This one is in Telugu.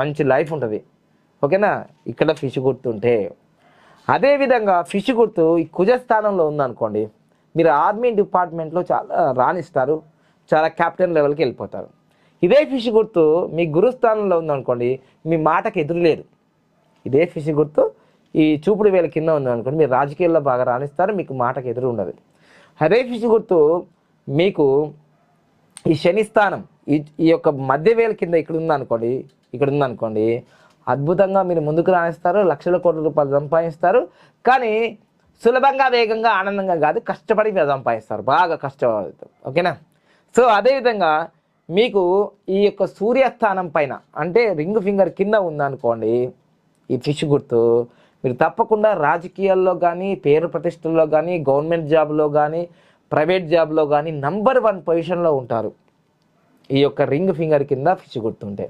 మంచి లైఫ్ ఉంటుంది. ఓకేనా? ఇక్కడ ఫిష్ గుర్తుంటే. అదేవిధంగా ఫిష్ గుర్తు ఈ కుజస్థానంలో ఉందనుకోండి మీరు ఆర్మీ డిపార్ట్మెంట్లో చాలా రాణిస్తారు చాలా కెప్టెన్ లెవెల్కి వెళ్ళిపోతారు. ఇదే ఫిష్ గుర్తు మీ గురుస్థానంలో ఉందనుకోండి మీ మాటకు ఎదురులేదు ఇదే ఫిష్ గుర్తు ఈ చూపుడు వేల కింద ఉందనుకోండి మీరు రాజకీయాల్లో బాగా రాణిస్తారు మీకు మాటకు ఎదురు ఉండదు. అదే ఫిష్ గుర్తు మీకు ఈ శని స్థానం ఈ ఈ యొక్క మధ్య వేల కింద ఇక్కడ ఉందనుకోండి ఇక్కడ ఉందనుకోండి అద్భుతంగా మీరు ముందుకు రాణిస్తారు లక్షల కోట్ల రూపాయలు సంపాదిస్తారు కానీ సులభంగా వేగంగా ఆనందంగా కాదు కష్టపడి మీరు సంపాదిస్తారు. బాగా కష్టపడతారు. ఓకేనా? సో అదేవిధంగా మీకు ఈ యొక్క సూర్యస్థానం పైన అంటే రింగ్ ఫింగర్ కింద ఉందనుకోండి ఈ ఫిష్ గుర్తు మీరు తప్పకుండా రాజకీయాల్లో కానీ పేరు ప్రతిష్టల్లో కానీ గవర్నమెంట్ జాబ్లో కానీ ప్రైవేట్ జాబ్లో కానీ నంబర్ వన్ పొజిషన్లో ఉంటారు. ఈ యొక్క రింగ్ ఫింగర్ కింద ఫిష్ గుర్తుంటే.